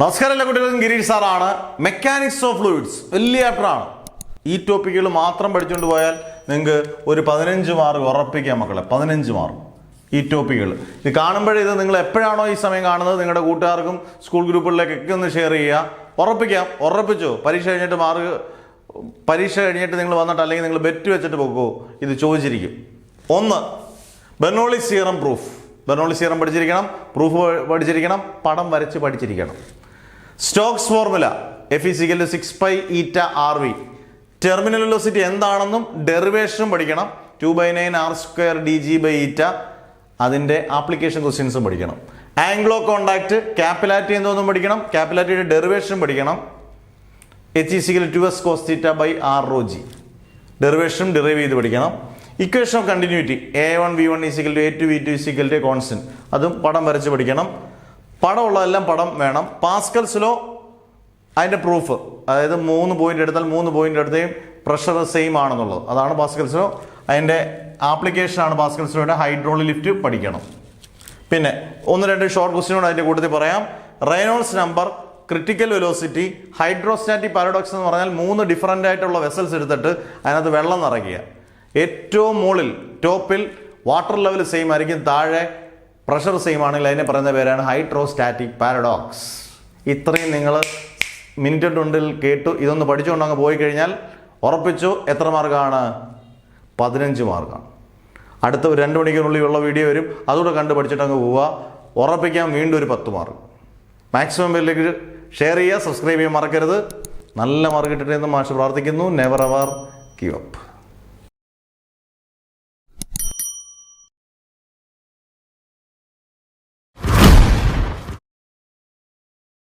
നമസ്കാരം എല്ലാ കുട്ടികൾക്കും ഗിരീഷ് സാറാണ്. മെക്കാനിക്സ് ഓഫ് ഫ്ലൂയിഡ്സ് വലിയ ചാപ്റ്ററാണ് ഈ ടോപ്പിക്കുകൾ മാത്രം പഠിച്ചുകൊണ്ട് പോയാൽ നിങ്ങൾക്ക് ഒരു പതിനഞ്ച് മാർക്ക് ഉറപ്പിക്കാം മക്കളെ. പതിനഞ്ച് മാർക്ക് ഈ ടോപ്പിക്കുകൾ ഇത് കാണുമ്പോഴേ ഇത് നിങ്ങൾ എപ്പോഴാണോ ഈ സമയം കാണുന്നത് നിങ്ങളുടെ കൂട്ടുകാർക്കും സ്കൂൾ ഗ്രൂപ്പുകളിലേക്കൊക്കെ ഒന്ന് ഷെയർ ചെയ്യുക. ഉറപ്പിക്കാം. ഉറപ്പിച്ചോ? പരീക്ഷ കഴിഞ്ഞിട്ട് മാർക്ക് പരീക്ഷ കഴിഞ്ഞിട്ട് നിങ്ങൾ വന്നിട്ട് അല്ലെങ്കിൽ നിങ്ങൾ ബെറ്റ് വെച്ചിട്ട് പോകുമോ ഇത് ചോദിച്ചിരിക്കും. ഒന്ന് Bernoulli theorem proof Bernoulli theorem പഠിച്ചിരിക്കണം. പ്രൂഫ് പഠിച്ചിരിക്കണം. പടം വരച്ച് പഠിച്ചിരിക്കണം. Stokes formula F is equal six pi eta R V terminal velocity എന്താണെന്നും ഡെറിവേഷനും പഠിക്കണം. Two by nine R square D G by eta അതിന്റെ ആപ്ലിക്കേഷൻ ക്വസ്റ്റ്യൻസും പഠിക്കണം. ആംഗ്ലോ കോണ്ടാക്ട് ക്യാപിലാറ്റി എന്തോന്നും പഠിക്കണം. ക്യാപിലാറ്റിയുടെ ഡെറിവേഷനും പഠിക്കണം. H is equal two S cos theta by R rho G ഡെറിവേഷനും derive ചെയ്ത് പഠിക്കണം. Equation of continuity A one V one is equal to A two V two is equal to constant അതും പടം വരച്ച് പഠിക്കണം. പടമുള്ളതെല്ലാം പടം വേണം. പാസ്കൽസ് ലോ അതിന്റെ proof അതായത് മൂന്ന് പോയിന്റ് എടുത്താൽ മൂന്ന് പോയിന്റ് എടുത്തേയും പ്രഷർ സെയിം ആണെന്നുള്ളത്. അതാണ് പാസ്കൽസ് ലോ അതിന്റെ ആപ്ലിക്കേഷനാണ് പാസ്കൽസ് ലോയുടെ ഹൈഡ്രോളി ലിഫ്റ്റ് പഠിക്കണം. പിന്നെ ഒന്ന് രണ്ട് ഷോർട്ട് ക്വസ്റ്റ്യനോട് അതിന്റെ കൂട്ടത്തിൽ പറയാം. Reynolds number critical velocity hydrostatic paradox എന്ന് പറഞ്ഞാൽ മൂന്ന് ഡിഫറന്റ് ആയിട്ടുള്ള വെസൽസ് എടുത്തിട്ട് അതിനകത്ത് വെള്ളം നിറയ്ക്കുക. ഏറ്റവും മുകളിൽ ടോപ്പിൽ വാട്ടർ ലെവൽ സെയിം ആയിരിക്കും. താഴെ പ്രഷർ സെയിം ആണെങ്കിൽ അതിനെ പറയുന്ന പേരാണ് ഹൈഡ്രോസ്റ്റാറ്റിക് പാരഡോക്സ്. ഇത്രയും നിങ്ങൾ മിനിറ്റ് ഉണ്ടിൽ കേട്ടു. ഇതൊന്ന് പഠിച്ചുകൊണ്ട് അങ്ങ് പോയി കഴിഞ്ഞാൽ ഉറപ്പിച്ചു എത്ര മാർക്കാണ്? പതിനഞ്ച് മാർക്കാണ്. അടുത്ത ഒരു രണ്ട് മണിക്കൂറിനുള്ളിൽ ഉള്ള വീഡിയോ വരും. അതുകൂടെ കണ്ട് പഠിച്ചിട്ട് അങ്ങ് പോവുക. ഉറപ്പിക്കാൻ വീണ്ടും ഒരു പത്ത് മാർക്ക്. മാക്സിമം പേരിലേക്ക് ഷെയർ ചെയ്യുക സബ്സ്ക്രൈബ് ചെയ്യാൻ മറക്കരുത്. നല്ല മാർക്ക് കിട്ടട്ടെ എന്ന് മാഷ് പ്രാർത്ഥിക്കുന്നു. നെവർ അവർ ഗീവ്